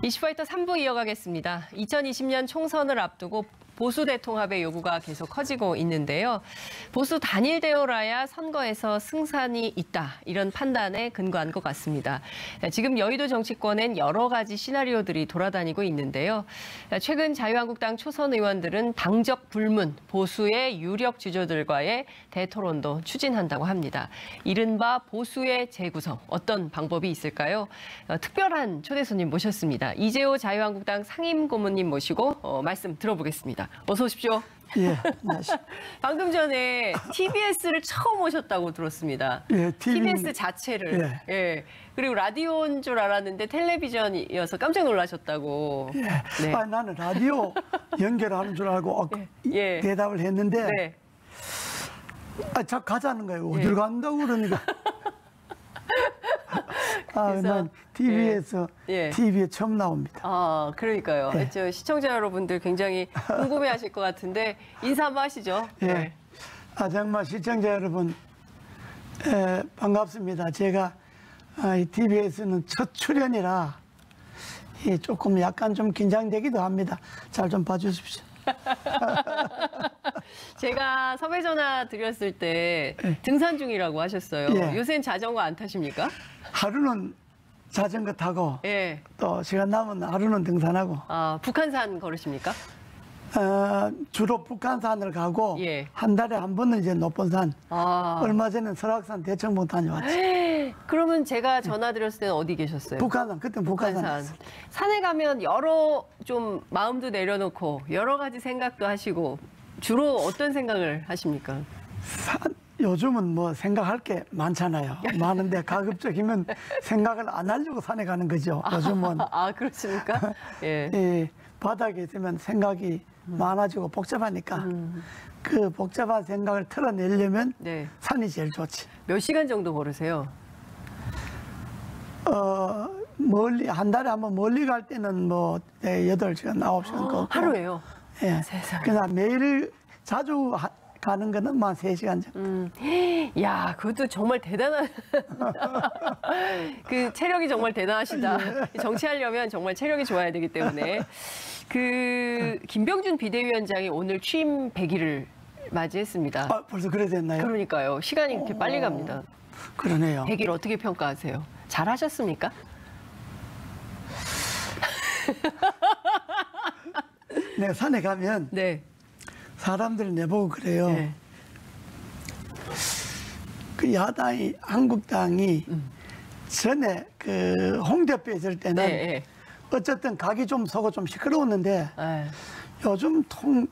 이슈파이터 3부 이어가겠습니다. 2020년 총선을 앞두고 보수 대통합의 요구가 계속 커지고 있는데요. 보수 단일되어라야 선거에서 승산이 있다. 이런 판단에 근거한 것 같습니다. 지금 여의도 정치권엔 여러 가지 시나리오들이 돌아다니고 있는데요. 최근 자유한국당 초선 의원들은 당적 불문, 보수의 유력 주조들과의 대토론도 추진한다고 합니다. 이른바 보수의 재구성, 어떤 방법이 있을까요? 어, 특별한 초대 손님 모셨습니다. 이재호 자유한국당 상임 고문님 모시고 어, 말씀 들어보겠습니다. 어서 오십시오. 예. 방금 전에 TBS를 처음 오셨다고 들었습니다. 예, TV TBS 자체를. 예. 예. 그리고 라디오인 줄 알았는데 텔레비전이어서 깜짝 놀라셨다고. 예. 네. 아, 나는 라디오 연결하는 줄 알고 어, 예. 대답을 했는데 네. 아, 자 가자는 거예요. 어딜 간다고 그러니까. 아, 난 TV에서 예. TV에 처음 나옵니다. 아, 그러니까요. 예. 저 시청자 여러분들 굉장히 궁금해 하실 것 같은데 인사 한번 하시죠. 예. 네. 아, 정말 시청자 여러분 에, 반갑습니다. 제가 아, 이 TV에서는 첫 출연이라 예, 조금 약간 좀 긴장되기도 합니다. 잘 좀 봐주십시오. 제가 섭외 전화 드렸을 때 등산 중이라고 하셨어요. 예. 요새는 자전거 안 타십니까? 하루는 자전거 타고 예. 또 시간 남은 하루는 등산하고 아, 북한산 걸으십니까? 어, 주로 북한산을 가고 예. 한 달에 한 번은 이제 높은 산 아. 얼마 전에 설악산 대청봉 다녀왔지 그러면 제가 전화 드렸을 때는 어디 계셨어요? 북한산 그때 북한산 북한산. 산에 가면 여러 좀 마음도 내려놓고 여러 가지 생각도 하시고 주로 어떤 생각을 하십니까? 산, 요즘은 뭐 생각할 게 많잖아요 많은데 가급적이면 생각을 안 하려고 산에 가는 거죠 요즘은 아, 그렇습니까? 예. 이 바닥에 있으면 생각이 많아지고 복잡하니까 그 복잡한 생각을 털어내려면 네. 산이 제일 좋지 몇 시간 정도 걸으세요? 어, 멀리, 한 달에 한 번 멀리 갈 때는 뭐, 네, 여덟 시간 아홉 시간 걷고. 하루에요? 예. 세상에. 그냥 매일 자주 하- 가는 거는 뭐 한세 시간 정도. 음, 야, 그것도 정말 대단한. 그 체력이 정말 대단하시다. 정치하려면 정말 체력이 좋아야 되기 때문에. 그, 김병준 비대위원장이 오늘 취임 100일을 맞이했습니다. 아, 벌써 그래 됐나요? 그러니까요. 시간이 이렇게 빨리 갑니다. 그러네요. 100일 어떻게 평가하세요? 잘 하셨습니까? 내가 산에 가면 네. 사람들이 내보고 그래요. 네. 그 야당이, 한국당이 전에 그 홍대표에 있을 때는 네. 네. 어쨌든 각이 좀 서고 좀 시끄러웠는데 아, 요즘 통,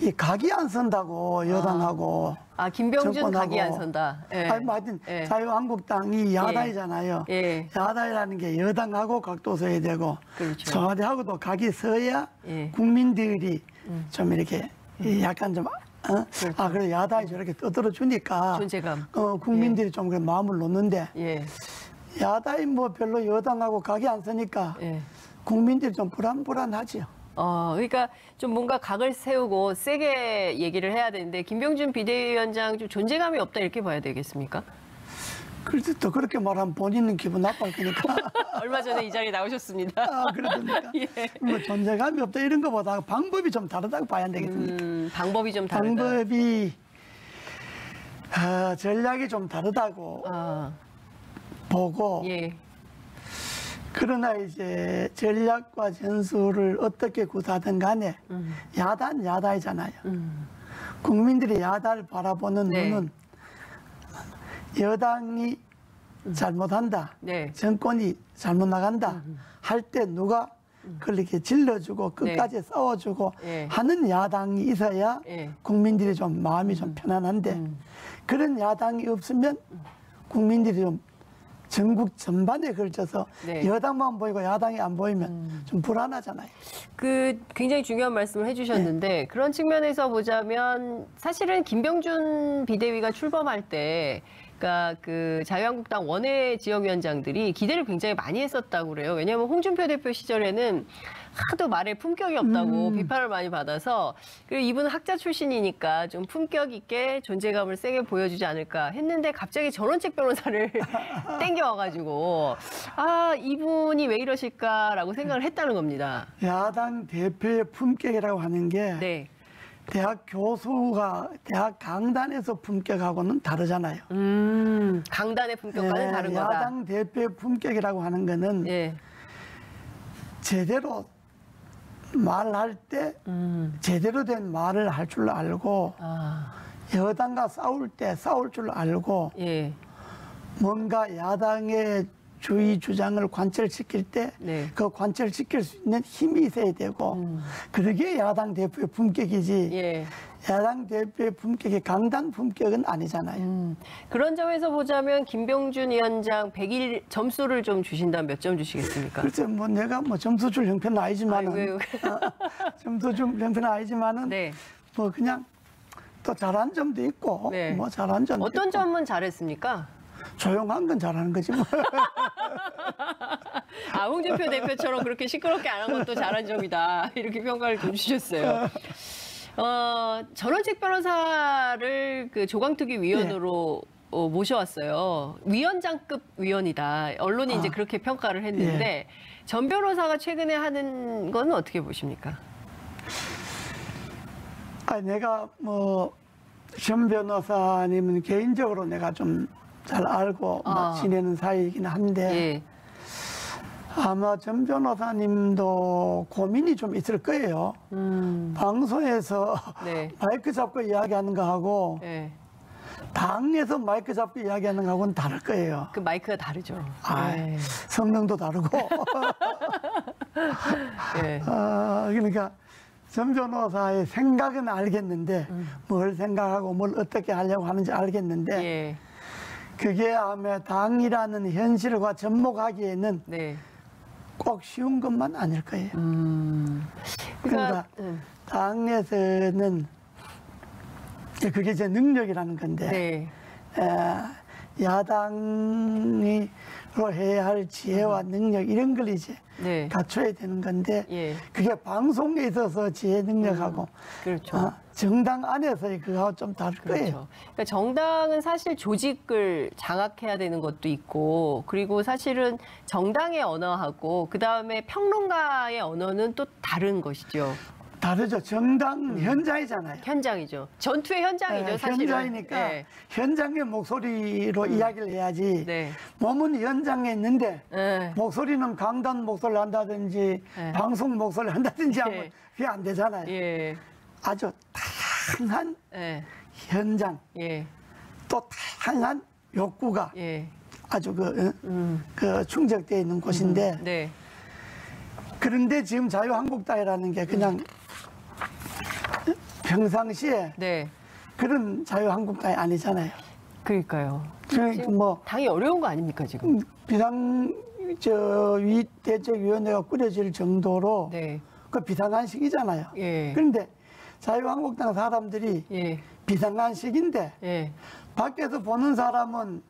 이 각이 안 선다고 여당하고 아, 김병준 정권하고. 각이 안 선다. 예. 아니, 뭐 하여튼 예. 자유한국당이 야당이잖아요. 예. 야당이라는 게 여당하고 각도 서야 되고 그렇죠. 청와대하고도 각이 서야 예. 음. 국민들이 좀 이렇게 이 약간 좀 어? 아 그래 야당이 저렇게 떠들어 주니까 그렇죠. 존재감. 어 국민들이 좀 그래 마음을 놓는데 예. 야당이 뭐 별로 여당하고 각이 안 서니까 예. 국민들이 좀 불안불안하지요. 어, 그러니까 좀 뭔가 각을 세우고 세게 얘기를 해야 되는데 김병준 비대위원장 좀 존재감이 없다 이렇게 봐야 되겠습니까? 그래도 또 그렇게 말하면 본인은 기분 나빠할 거니까. 얼마 전에 이 자리에 나오셨습니다. 아, 그러니까. 예. 뭐 존재감이 없다 이런 것보다 방법이 좀 다르다고 봐야 되겠습니다. 음, 방법이 좀 다르다. 방법이 아, 전략이 좀 다르다고 아, 보고 예. 그러나 이제 전략과 전술을 어떻게 구사든 간에 음. 야단 야단이잖아요. 국민들이 야단을 바라보는 네. 눈은 여당이 잘못한다. 네. 정권이 잘못 나간다. 할 때 누가 그렇게 질러주고 끝까지 싸워주고 예. 하는 야당이 있어야 예. 국민들이 좀 마음이 좀 편안한데 그런 야당이 없으면 국민들이 좀 전국 전반에 걸쳐서 네. 여당만 보이고 야당이 안 보이면 좀 불안하잖아요. 그 굉장히 중요한 말씀을 해주셨는데 그런 측면에서 보자면 사실은 김병준 비대위가 출범할 때 그러니까 그 자유한국당 원외 지역위원장들이 기대를 굉장히 많이 했었다고 그래요. 왜냐하면 홍준표 대표 시절에는 하도 말에 품격이 없다고 비판을 많이 받아서 그리고 이분은 학자 출신이니까 좀 품격 있게 존재감을 세게 보여주지 않을까 했는데 갑자기 전원책 변호사를 땡겨와가지고 아 이분이 왜 이러실까라고 생각을 했다는 겁니다. 야당 대표의 품격이라고 하는 게 네. 대학 교수가 대학 강단에서 품격하고는 다르잖아요. 음 강단의 품격과는 예, 다른 거다. 야당 대표의 품격이라고 하는 거는 예. 제대로 말할 때 음. 제대로 된 말을 할 줄 알고 아. 여당과 싸울 때 싸울 줄 알고 예. 뭔가 야당의 주의 주장을 관철시킬 때그 네. 관철시킬 수 있는 힘이 있어야 되고 그러게 야당 대표의 품격이지 예. 야당 대표의 품격이 강단 품격은 아니잖아요. 음, 그런 점에서 보자면 김병준 위원장 100일 점수를 좀 주신다면 몇 점 주시겠습니까? 글쎄 뭐 내가 뭐 점수 줄 형편은 아니지만은 아이고, 어, 점수 줄 형편은 아니지만은 네. 뭐 그냥 또 잘한 점도 있고 네. 뭐 잘한 점도 어떤 있고 점은 잘했습니까? 조용한 건 잘하는 거지 뭐. 아, 홍준표 대표처럼 그렇게 시끄럽게 안 한 것도 잘한 점이다. 이렇게 평가를 좀 주셨어요. 어, 전원책 변호사를 그 조강특위 위원으로 어, 모셔왔어요. 위원장급 위원이다. 언론이 이제 아. 그렇게 평가를 했는데 전 변호사가 최근에 하는 건 어떻게 보십니까? 아 내가 뭐현 변호사님은 개인적으로 내가 좀 잘 알고 뭐 아. 지내는 사이이긴 한데 예. 아마 전 변호사님도 고민이 좀 있을 거예요. 음. 방송에서 네. 마이크 잡고 이야기하는 거하고 예. 당에서 마이크 잡고 이야기하는 거하고는 다를 거예요. 그 마이크가 다르죠. 아, 예. 성능도 다르고. 예. 아, 그러니까 전 변호사의 생각은 알겠는데 뭘 생각하고 뭘 어떻게 하려고 하는지 알겠는데 예. 그게 아마 당이라는 현실과 접목하기에는 네. 꼭 쉬운 것만 아닐 거예요. 음. 그러니까, 그러니까 음. 당에서는 이제 그게 제 능력이라는 건데 네. 에, 야당이 로 해야 할 지혜와 능력 이런 걸 이제 네. 갖춰야 되는 건데 예. 그게 방송에 있어서 지혜 능력하고 그렇죠. 어, 정당 안에서의 그거하고 좀 다를 거예요. 그렇죠. 그러니까 정당은 사실 조직을 장악해야 되는 것도 있고, 그리고 사실은 정당의 언어하고 그 다음에 평론가의 언어는 또 다른 것이죠. 다르죠. 정당 현장이잖아요. 현장이죠. 전투의 현장이죠, 예, 사실은. 현장이니까 네. 현장의 목소리로 이야기를 해야지 네. 몸은 현장에 있는데 네. 목소리는 강단 목소리를 한다든지 네. 방송 목소리를 한다든지 하면 예. 그게 안 되잖아요. 예. 아주 다양한 예. 현장 예. 또 다양한 욕구가 예. 아주 그, 어, 음. 그 충족되어 있는 곳인데 네. 그런데 지금 자유한국당이라는 게 그냥 평상시에 네. 그런 자유한국당이 아니잖아요. 그러니까요. 그러니까 뭐 당이 어려운 거 아닙니까, 지금? 비상 저위 대책위원회가 꾸려질 정도로 네. 그 비상한식이잖아요. 예. 그런데 자유한국당 사람들이 예. 비상한식인데 예. 밖에서 보는 사람은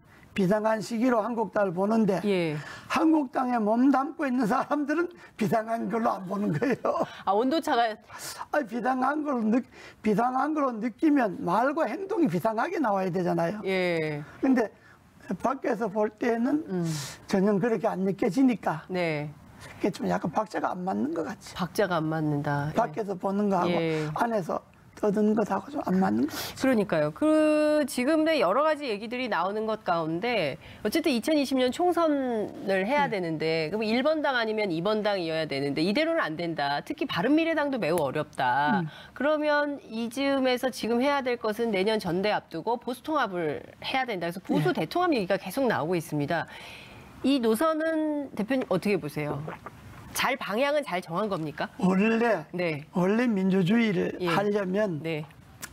비상한 시기로 한국당을 보는데 예. 한국당에 몸 담고 있는 사람들은 비상한 걸로 안 보는 거예요. 아, 온도차가 아니, 비상한 걸로 느, 비상한 걸로 느끼면 말과 행동이 비상하게 나와야 되잖아요. 예. 근데 밖에서 볼 때는 음. 전혀 그렇게 안 느껴지니까 네. 그게 좀 약간 박자가 안 맞는 것 같지. 박자가 안 맞는다. 예. 밖에서 보는 거하고 예. 안에서 떠드는 것하고 좀 안 맞는 것 같지. 그러니까요. 그 지금의 여러 가지 얘기들이 나오는 것 가운데 어쨌든 2020년 총선을 해야 음. 되는데 그럼 1번 당 아니면 2번 당이어야 되는데 이대로는 안 된다. 특히 바른미래당도 매우 어렵다. 음. 그러면 이즈음에서 지금 해야 될 것은 내년 전대 앞두고 보수 통합을 해야 된다. 그래서 보수 네. 대통합 얘기가 계속 나오고 있습니다. 이 노선은 대표님 어떻게 보세요? 잘 방향은 잘 정한 겁니까? 원래 네. 원래 민주주의를 예. 하려면 네.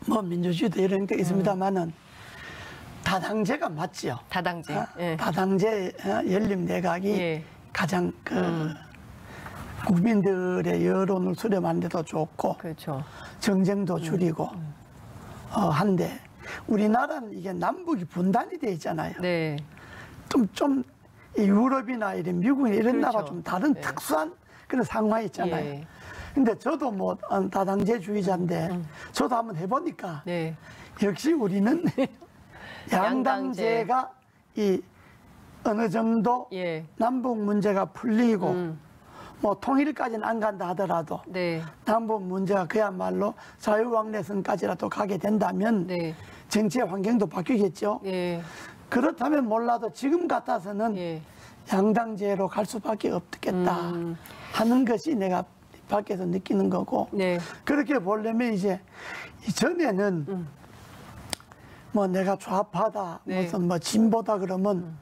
뭐 민주주의도 이런 게 있습니다만은 다당제가 맞지요. 다당제. 어? 예. 다당제 어, 열림 내각이 예. 가장 그 국민들의 여론을 수렴하는 데도 좋고 그렇죠. 정쟁도 줄이고 어, 한데 우리나라는 이게 남북이 분단이 돼 있잖아요. 네. 좀, 좀, 이 유럽이나 이런 미국이나 이런 그렇죠. 나라 좀 다른 네. 특수한 그런 상황이 있잖아요. 예. 근데 저도 뭐 어, 다당제주의자인데 저도 한번 해보니까 네. 역시 우리는 양당제가 이 어느 정도 예. 남북 문제가 풀리고 음. 뭐 통일까지는 안 간다 하더라도 네. 남북 문제가 그야말로 자유왕래선까지라도 가게 된다면 네. 정치의 환경도 바뀌겠죠. 예. 그렇다면 몰라도 지금 같아서는 예. 양당제로 갈 수밖에 없겠다 음. 하는 것이 내가 밖에서 느끼는 거고 네. 그렇게 보려면 이제 이전에는 뭐 내가 좌파다 네. 무슨 뭐 진보다 그러면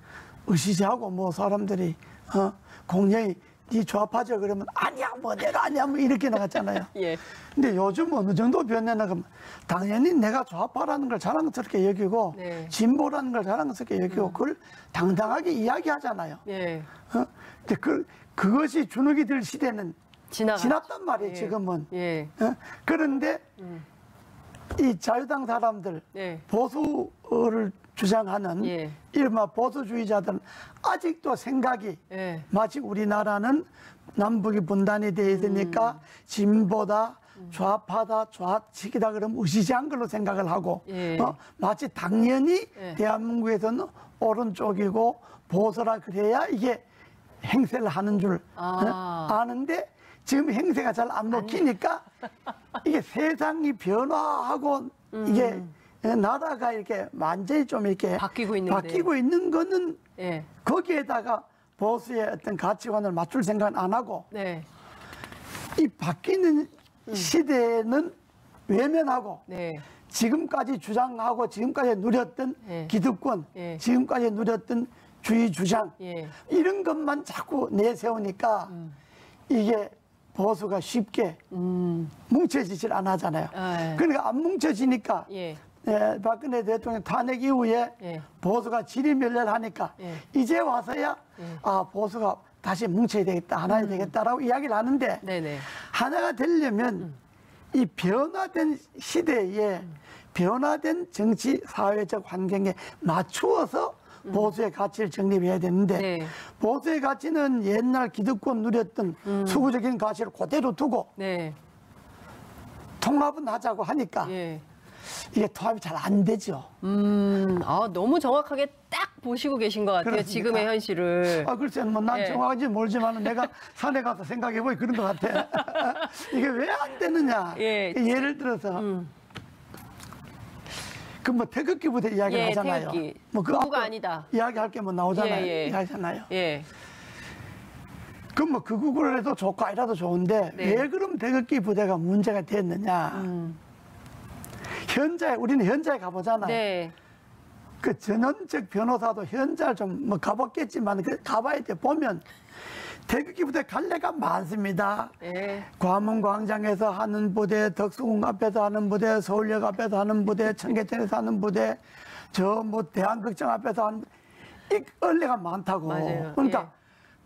으시지하고 뭐 사람들이 어 공연히 네 좌파죠 그러면 아니야 뭐 내가 아니야 뭐 이렇게 나갔잖아요. 예. 근데 요즘 어느 정도 변해나 그러면 당연히 내가 좌파라는 걸 자랑스럽게 여기고 네. 진보라는 걸 자랑스럽게 여기고 그걸 당당하게 이야기하잖아요. 예. 어? 근데 그 그것이 주눅이 들 시대는 지나가. 지났단 말이에요 예. 지금은. 예. 어? 그런데 이 자유당 사람들 네. 보수를 주장하는 예. 이른바 보수주의자들은 아직도 생각이 예. 마치 우리나라는 남북이 분단이 되어 있으니까 음. 진보다 좌파다 좌측이다 그러면 의시지한 걸로 생각을 하고 예. 어? 마치 당연히 예. 대한민국에서는 오른쪽이고 보수라 그래야 이게 행세를 하는 줄 아. 어? 아는데 지금 행세가 잘 안 먹히니까 이게 세상이 변화하고 이게 나라가 이렇게 완전히 좀 이렇게 음. 바뀌고 있는데. 바뀌고 있는 거는 예. 거기에다가 보수의 어떤 가치관을 맞출 생각은 안 하고 네. 이 바뀌는 시대는 외면하고 네. 지금까지 주장하고 지금까지 누렸던 예. 기득권, 예. 지금까지 누렸던 주의 주장 예. 이런 것만 자꾸 내세우니까 이게 보수가 쉽게 음. 뭉쳐지질 않아잖아요. 예. 그러니까 안 뭉쳐지니까 예. 예, 박근혜 대통령 탄핵 이후에 예. 보수가 지리멸렬하니까 예. 이제 와서야 예. 아 보수가 다시 뭉쳐야 되겠다 하나야 되겠다라고 이야기를 하는데 네네. 하나가 되려면 이 변화된 시대에 변화된 정치 사회적 환경에 맞추어서 보수의 가치를 정립해야 되는데 네. 보수의 가치는 옛날 기득권 누렸던 수구적인 가치를 그대로 두고 네. 통합은 하자고 하니까 예. 이게 통합이 잘 안 되죠. 음. 아, 너무 정확하게 딱 보시고 계신 것 같아요. 그렇습니까? 지금의 현실을. 아, 글쎄, 뭐, 난 예. 정확한지 모르지만 내가 산에 가서 생각해보니 그런 것 같아. 이게 왜 안 되느냐. 예. 예를 들어서, 음. 그뭐 태극기 부대 이야기를 예, 하잖아요. 태극기. 뭐 그거가 앞에 아니다. 이야기할 게 뭐 나오잖아요. 예, 예. 이야기하잖아요. 예. 그럼 뭐 극우를 해도 좋고 아니라도 좋은데 네. 왜 그럼 태극기 부대가 문제가 됐느냐. 음. 현장에, 우리는 현장에 가보잖아요. 네. 그 전원적 변호사도 현장을 좀뭐 가봤겠지만 그 가봐야 돼 보면 태극기 부대 갈래가 많습니다. 예. 광화문광장에서 하는 부대, 덕수궁 앞에서 하는 부대, 서울역 앞에서 하는 부대, 청계천에서 하는 부대, 저 뭐 대한극장 앞에서 하는. 이 언례가 많다고. 맞아요. 그러니까 예.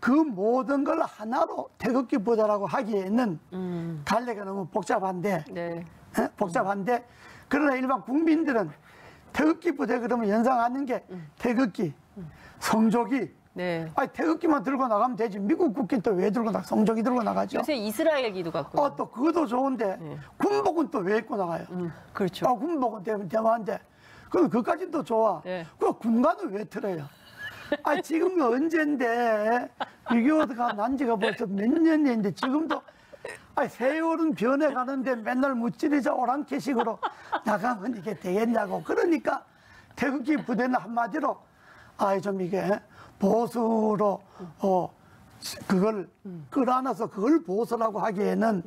그 모든 걸 하나로 태극기 부대라고 하기에는 음. 갈래가 너무 복잡한데 네. 예? 복잡한데 그러나 일반 국민들은 태극기 부대 그러면 연상하는 게 태극기, 성조기. 네. 아니 태극기만 들고 나가면 되지. 미국 국기는 또 왜 들고 나? 성조기 들고 나가죠. 요새 이스라엘 기도 같고. 어, 또 그것도 좋은데 군복은 또 왜 입고 나가요? 음, 그렇죠. 아, 군복은 대- 대만한데. 그럼 그까진 또 좋아. 네. 그 군관은 왜 틀어요? 아, 지금 언젠데 6.25가 난 지가 벌써 몇 년인데 지금도 아니, 세월은 변해가는데 맨날 무찌르자 오랑캐식으로 나가면 이게 되겠냐고. 그러니까 태극기 부대는 한마디로 아이 좀 이게 보수로 어 그걸 끌어안아서 그걸 보수라고 하기에는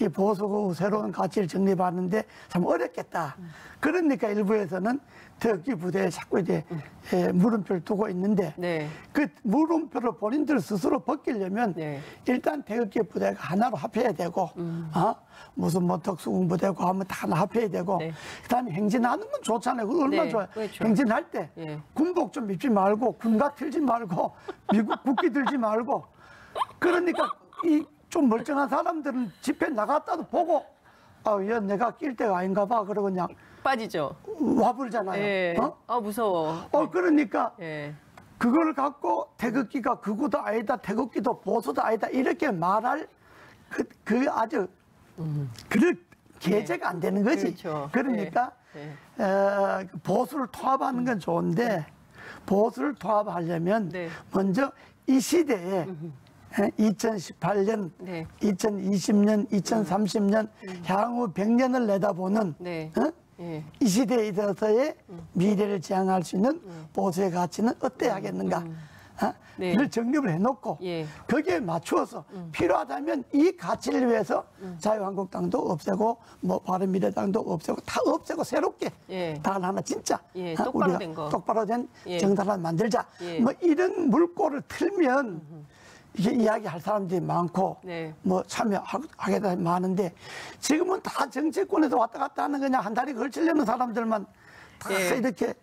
이 보수 새로운 가치를 정립하는데 참 어렵겠다. 그러니까 일부에서는 태극기 부대에 자꾸 이제 예, 물음표를 두고 있는데 네. 그 물음표를 본인들 스스로 벗기려면 네. 일단 태극기 부대가 하나로 합해야 되고 어? 무슨 뭐 특수군 부대고 하면 다 합해야 되고 네. 그다음에 행진하는 건 좋잖아요. 그거 얼마나 네, 좋아요. 그렇죠. 행진할 때 예. 군복 좀 입지 말고 군가 틀지 말고 미국 국기 들지 말고 그러니까 이 좀 멀쩡한 사람들은 집회 나갔다도 보고 아, 얘 내가 낄 때가 아닌가 봐. 그러고 그냥 빠지죠. 와불잖아요. 예. 어? 아 무서워. 어, 그러니까 예. 그걸 갖고 태극기가 극우도 아니다, 태극기도 보수도 아니다 이렇게 말할 그, 그 아주 그럴 계제가 안 되는 거지. 네. 그렇죠. 러니까 네. 어, 보수를 통합하는 건 좋은데 보수를 통합하려면 네. 먼저 이 시대에 2018년, 네. 2020년, 2030년 향후 100년을 내다보는 네. 어? 예. 이 시대에 있어서의 미래를 지향할 수 있는 보수의 가치는 어때야 하겠는가? 어? 네. 를 정립을 해놓고 예. 거기에 맞추어서 필요하다면 이 가치를 위해서 자유한국당도 없애고 뭐 바른미래당도 없애고 다 없애고 새롭게 예. 단 하나 진짜 예, 어? 똑바로 된 거. 똑바로 된 예. 정당 하나 만들자. 예. 뭐 이런 물꼬를 틀면 이게 이야기할 사람들이 많고 네. 뭐 참여하게 되 많은데 지금은 다 정치권에서 왔다 갔다 하는 그냥 한 다리 걸치려는 사람들만 다 예. 이렇게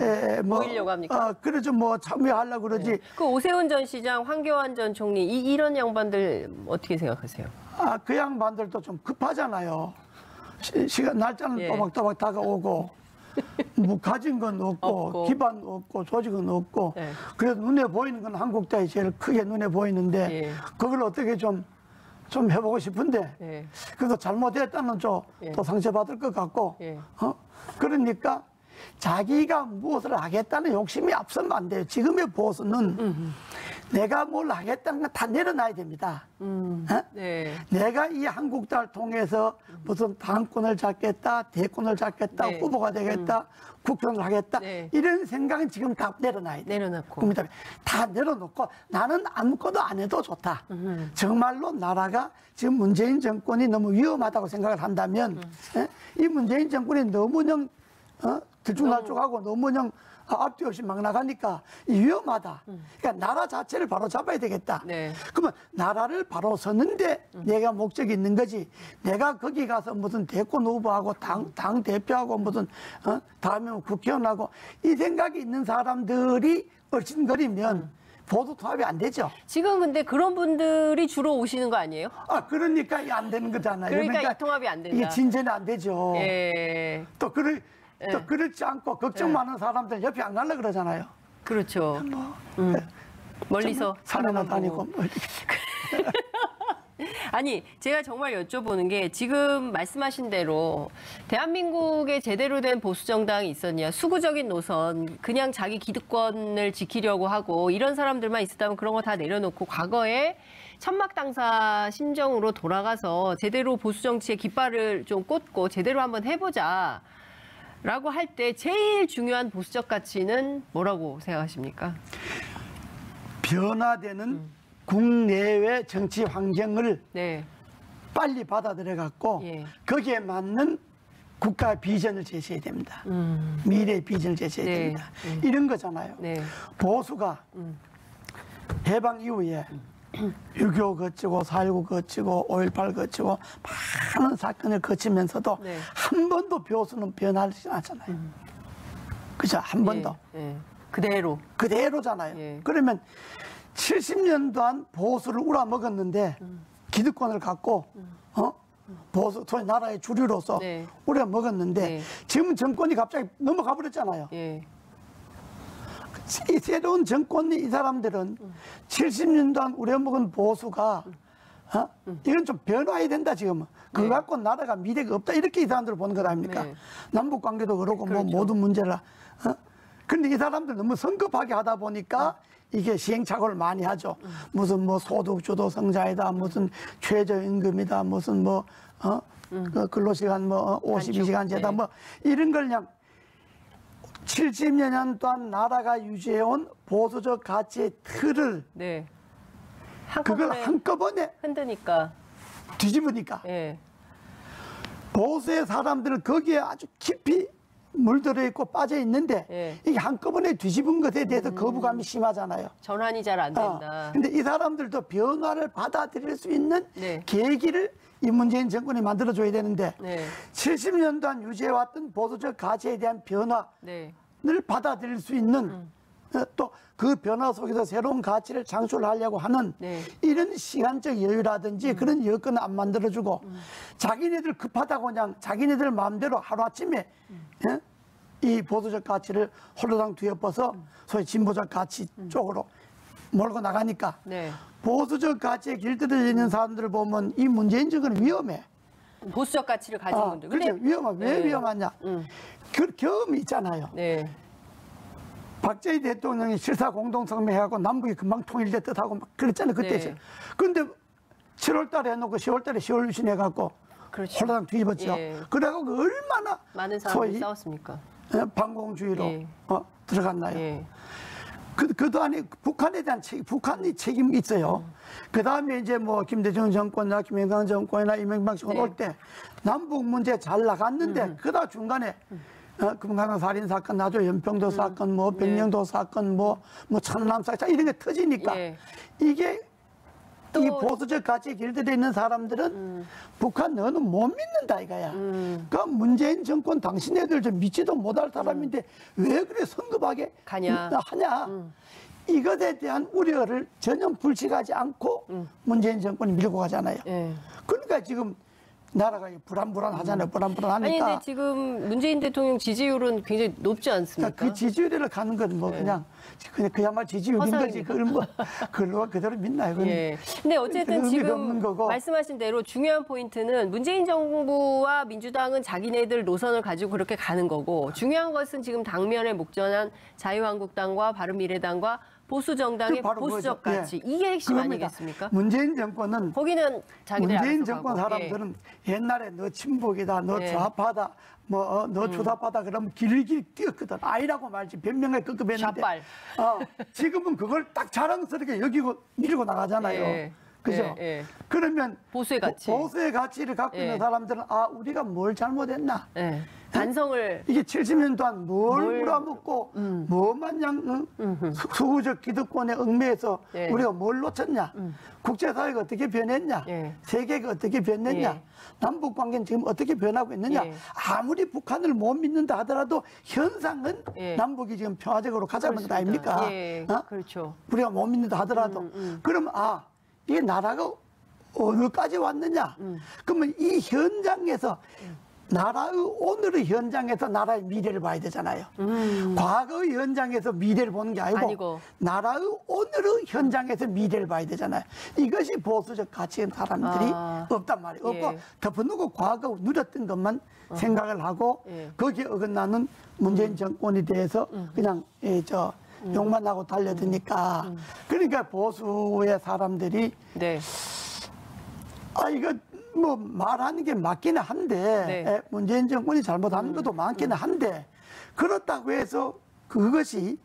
에, 뭐, 모이려고 합니까? 어, 그러죠 뭐 참여하려고 그러지 그 오세훈 전 시장, 황교안 전 총리 이, 이런 양반들 어떻게 생각하세요? 아, 그 양반들도 좀 급하잖아요 시, 간 날짜는 예. 또박또박 다가오고 뭐 가진 건 없고, 없고. 기반 없고 조직은 없고 네. 그래도 눈에 보이는 건 한국당이 제일 크게 눈에 보이는데 예. 그걸 어떻게 좀 좀 해보고 싶은데 예. 그래도 잘못했다는 좀 예. 또 상처 받을 것 같고 예. 어? 그러니까 자기가 무엇을 하겠다는 욕심이 앞서면 안 돼요. 지금의 보수는 내가 뭘 하겠다는 건 다 내려놔야 됩니다. 어? 네. 내가 이 한국당을 통해서 무슨 당권을 잡겠다, 대권을 잡겠다, 네. 후보가 되겠다, 국정을 하겠다 네. 이런 생각은 지금 다 내려놔야 돼. 내려놓고. 국민들 다 내려놓고 나는 아무것도 안 해도 좋다. 정말로 나라가 지금 문재인 정권이 너무 위험하다고 생각을 한다면 예? 이 문재인 정권이 너무냥 어? 들쭉날쭉하고 너무냥 앞뒤 없이 막 나가니까 이 위험하다. 그러니까 나라 자체를 바로 잡아야 되겠다. 네. 그러면 나라를 바로 서는데 내가 목적이 있는 거지. 내가 거기 가서 무슨 대권 후보하고 당, 당 대표하고 무슨, 어? 다음에 국회의원하고 이 생각이 있는 사람들이 얼씬거리면 보도 통합이 안 되죠. 지금 근데 그런 분들이 주로 오시는 거 아니에요? 아, 그러니까 이게 안 되는 거잖아요. 그러니까 이 통합이 안 된다. 이게 진전이 안 되죠. 예. 또, 그럴, 예. 또 그렇지 않고 걱정 예. 많은 사람들 옆에 안 가려 그러잖아요. 그렇죠. 뭐, 멀리서 산에만 바라만 다니고. 보고. 뭐. 아니, 제가 정말 여쭤보는 게 지금 말씀하신 대로 대한민국에 제대로 된 보수 정당이 있었냐, 수구적인 노선, 그냥 자기 기득권을 지키려고 하고 이런 사람들만 있었다면 그런 거 다 내려놓고 과거에 천막 당사 심정으로 돌아가서 제대로 보수 정치의 깃발을 좀 꽂고 제대로 한번 해보자. 라고 할 때 제일 중요한 보수적 가치는 뭐라고 생각하십니까? 변화되는 음. 국내외 정치 환경을 네. 빨리 받아들여 갖고 예. 거기에 맞는 국가 비전을 제시해야 됩니다. 음. 미래 비전을 제시해야 네. 됩니다. 이런 거잖아요. 네. 보수가 해방 이후에 6.25 거치고 4.19 거치고 5.18 거치고 많은 사건을 거치면서도 네. 한 번도 교수는 변하지 않잖아요. 그죠? 한 번도. 예, 예. 그대로. 그대로잖아요. 예. 그러면 70년 동안 보수를 우라먹었는데 음. 기득권을 갖고 어? 보수 소위 나라의 주류로서 네. 우려먹었는데 네. 지금 정권이 갑자기 넘어가 버렸잖아요. 예. 이 새로운 정권이 이 사람들은 음. 70년 동안 우려먹은 보수가 어? 이건 좀 변화해야 된다 지금은. 그거 음. 네. 갖고 나라가 미래가 없다 이렇게 이 사람들 보는 것 아닙니까? 네. 남북 관계도 그렇고 뭐 그렇죠. 모든 문제라. 어? 근데 이 사람들 너무 성급하게 하다 보니까 이게 시행착오를 많이 하죠. 음. 무슨 뭐 소득 주도 성장이다, 무슨 최저임금이다, 무슨 뭐 어? 그 근로시간 뭐 52시간제다, 음. 네. 뭐 이런 걸 그냥 70년 동안 나라가 유지해온 보수적 가치의 틀을 네. 그걸 한꺼번에 한꺼번에 흔드니까. 뒤집으니까 예. 보수의 사람들은 거기에 아주 깊이 물들어 있고 빠져 있는데 예. 이게 한꺼번에 뒤집은 것에 대해서 거부감이 심하잖아요. 전환이 잘안 어, 된다. 근데 이 사람들도 변화를 받아들일 수 있는 네. 계기를 이 문재인 정권이 만들어줘야 되는데 네. 70년 동안 유지해왔던 보수적 가치에 대한 변화를 네. 받아들일 수 있는 음. 또 그 변화 속에서 새로운 가치를 창출하려고 하는 네. 이런 시간적 음. 여유라든지 그런 여건을 안 만들어주고 자기네들 급하다고 그냥 자기네들 마음대로 하루아침에 음. 예? 이 보수적 가치를 홀로당 뒤엎어서 음. 소위 진보적 가치 쪽으로 몰고 나가니까 네. 보수적 가치에 길들여져 있는 사람들을 보면 이 문재인 정권은 위험해. 보수적 가치를 가진 아, 분들. 그렇죠. 위험하. 왜 네. 위험하냐? 음. 그 경험이 있잖아요. 네. 박정희 대통령이 실사 공동성명 해갖고 남북이 금방 통일될 듯하고 막 그랬잖아요. 그때. 네. 근데 7월 달에 해놓고 10월 달에 10월 유신 해갖고 그렇죠. 홀라당 뒤집었죠. 예. 그래갖고 그 얼마나 많은 사람들이 소위 싸웠습니까? 어, 반공주의로 예. 어, 들어갔나요? 예. 그, 그도 아니 북한에 대한 책, 북한이 책임이 있어요. 음. 그 다음에 이제 뭐 김대중 정권이나 김영삼 정권이나 이명박 정권 네. 음. 올때 남북 문제 잘 나갔는데 그다 중간에 어, 금강산 살인 사건, 나주 연평도 사건, 뭐 백령도 사건, 뭐, 뭐 천남 사건 이런 게 터지니까 네. 예. 이게 또- 이 보수적 가치에 길들여 있는 사람들은 북한 너는 못 믿는다 이거야. 음. 그 문재인 정권 당신네들 좀 믿지도 못할 사람인데 왜 그래 성급하게 음. 가냐. 음, 하냐. 이것에 대한 우려를 전혀 불식하지 않고 문재인 정권이 밀고 가잖아요. 음. 예. 그러니까 지금 나라가 불안불안하잖아요. 아니 불안불안하니까. 근데 지금 문재인 대통령 지지율은 굉장히 높지 않습니까? 그러니까 그 지지율을 가는 건 뭐 그냥 그냥 그야말로 지지율인 거지. 그걸 뭐 그걸로 그대로 믿나요? 그건 예. 근데 어쨌든 지금. 말씀하신 대로 중요한 포인트는 문재인 정부와 민주당은 자기네들 노선을 가지고 그렇게 가는 거고 중요한 것은 지금 당면에 목전한 자유한국당과 바른미래당과 보수 정당의 그 바로 보수적 그거죠. 가치 예. 이게 핵심 그겁니다. 아니겠습니까? 문재인 정권은 거기는 문재인 정권 가고. 사람들은 옛날에 너 친북이다, 너 예. 음. 좌파다, 뭐 어, 너 주사파다 그러면 길길 뛰었거든. 아이라고 말지 변명에 끄급했는데. 어, 지금은 그걸 딱 자랑스럽게 여기고 밀고 나가잖아요. 예. 그죠? 예, 예. 그러면 보수의 가치. 보, 수의 가치 를 갖고 예. 있는 사람들은 아 우리가 뭘 잘못했나? 예. 반성을 이게 70년 동안 뭘 뭘- 음. 물어먹고 뭐만 양 응? 수- 수구적 기득권에 얽매여서 예. 우리가 뭘 놓쳤냐 국제사회가 어떻게 변했냐 예. 세계가 어떻게 변했냐 예. 남북 관계는 지금 어떻게 변하고 있느냐 예. 아무리 북한을 못 믿는다 하더라도 현상은 예. 남북이 지금 평화적으로 가자는 것 아닙니까 예. 어? 그렇죠. 우리가 못 믿는다 하더라도 그럼 아 이게 나라가 어느까지 왔느냐 그러면 이 현장에서 나라의 오늘의 현장에서 나라의 미래를 봐야 되잖아요. 과거의 현장에서 미래를 보는 게 아니고, 아니고. 나라의 오늘의 현장에서 미래를 봐야 되잖아요. 이것이 보수적 가치인 사람들이 아. 없단 말이에요. 없고 예. 덮어놓고 과거 누렸던 것만 생각을 하고 예. 거기에 어긋나는 문재인 정권에 대해서 그냥 예, 저 욕만 하고 달려드니까 그러니까 보수의 사람들이 네. 아 이거 뭐 말하는 게 맞기는 한데 네. 에, 문재인 정권이 잘못하는 것도 많기는 한데 그렇다고 해서 그것이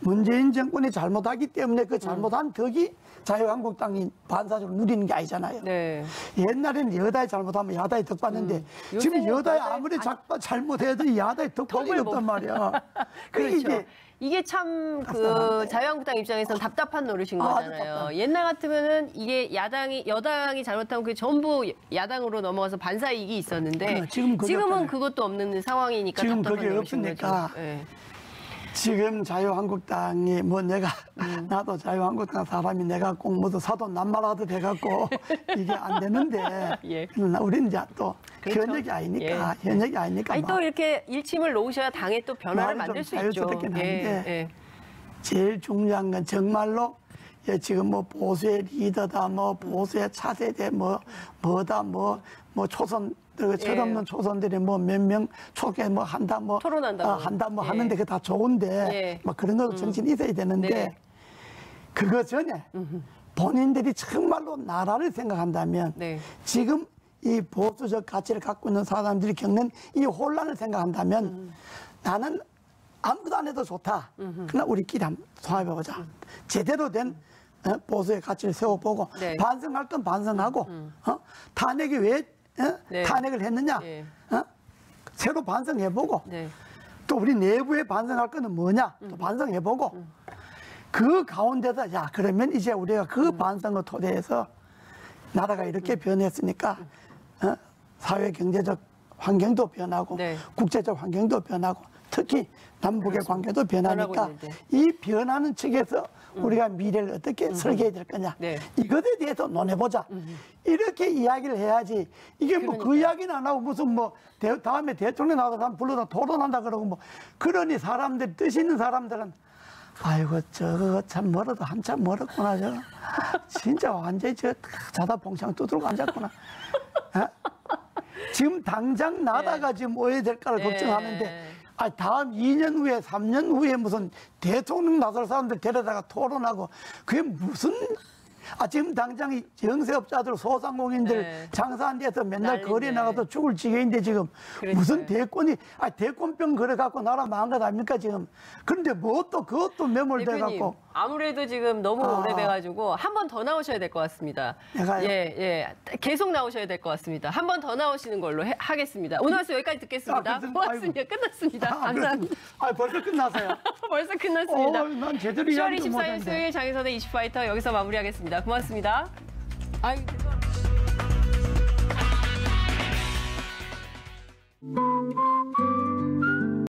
문재인 정권이 잘못하기 때문에 그 잘못한 덕이 자유한국당이 반사적으로 누리는 게 아니잖아요. 네. 옛날에는 여당이 잘못하면 야당이 덕 받는데 지금 요새는 여당이 아무리 다- 자- 잘못해도 야당이 덕 받는 게 없단 말이야. 그렇죠. 이게 이게 참 그. 자유한국당 입장에서는 답답한 노릇인 아, 거잖아요. 답답한. 옛날 같으면은 이게 야당이 여당이 잘못하면 그게 전부 야당으로 넘어가서 반사 이익이 있었는데 어, 지금 그게 지금은 없잖아요. 그것도 없는 상황이니까 지금 답답한 그게 없으니까. 예. 지금 자유한국당이 뭐 내가 음. 나도 자유한국당 사람이 내가 꼭 모두 사돈 낱말하도 돼갖고 이게 안 되는데 예. 그러나 우리는 이제 또 그렇죠. 현역이 아니니까 예. 현역이 아니니까 아니 막또 이렇게 일침을 놓으셔야 당에 또 변화를 만들 수 있죠. 자유스럽긴 한데. 예. 제일 중요한 건 정말로 예, 지금 뭐 보수의 리더다 뭐 보수의 차세대 뭐 뭐다 뭐 뭐 초선 그 철없는 예. 초선들이 뭐 몇 명 초계 뭐 한다 뭐 토론한다고. 아, 한다 뭐 예. 하는데 그게 다 좋은데 예. 막 그런 것도 정신 있어야 되는데 네. 그거 전에 본인들이 정말로 나라를 생각한다면 네. 지금 이 보수적 가치를 갖고 있는 사람들이 겪는 이 혼란을 생각한다면 음. 나는 아무것도 안 해도 좋다. 그러나 우리끼리 한번 통합해보자. 음. 제대로 된 어, 보수의 가치를 세워보고 네. 반성할 건 반성하고 어? 탄핵이 왜 어? 네. 탄핵을 했느냐 예. 어? 새로 반성해보고 네. 또 우리 내부에 반성할 거는 뭐냐 음. 또 반성해보고 그 가운데서 야 그러면 이제 우리가 그 음. 반성을 토대해서 나라가 이렇게 변했으니까 어? 사회 경제적 환경도 변하고 네. 국제적 환경도 변하고 특히 남북의 관계도 변하니까. 이 변하는 측에서 우리가 미래를 어떻게 설계해야 될 거냐. 네. 이것에 대해서 논해보자. 이렇게 이야기를 해야지. 이게 뭐 그 이야기는 안 하고 무슨 뭐 대- 다음에 대통령 나와서 불러다 토론한다 그러고 뭐 그러니 사람들 뜻 있는 사람들은 아이고 저거 참 멀어도 한참 멀었구나 저. 진짜 완전히 저 자다 봉창 두들고 앉았구나. 어? 지금 당장 나다가 지금 오해야 될까를 네. 걱정하는데 아 다음 2년 후에 3년 후에 무슨 대통령 나설 사람들 데려다가 토론하고 그게 무슨 아 지금 당장 이 영세업자들 소상공인들 네. 장사한 데서 맨날 난리인데. 거리에 나가서 죽을 지경인데 지금 그러니까요. 무슨 대권이 아 대권병 걸어 갖고 나라 망한 것 아닙니까 지금 그런데 뭐 또 그것도 매몰돼 갖고 아무래도 지금 너무 아. 오래 돼가지고 한 번 더 나오셔야 될 것 같습니다. 내가요? 예, 예, 계속 나오셔야 될 것 같습니다. 한 번 더 나오시는 걸로 해- 하겠습니다. 오늘 말씀 여기까지 듣겠습니다. 아, 고맙습니다. 끝났습니다. 아, 감사합니다. 아 벌써 끝나서요. 벌써 끝났습니다. 어, 난 제대로 10월 이해하지도 24일 못했는데. 수요일 장희선의 이슈파이터 여기서 마무리하겠습니다. 고맙습니다. 아이, 죄송합니다.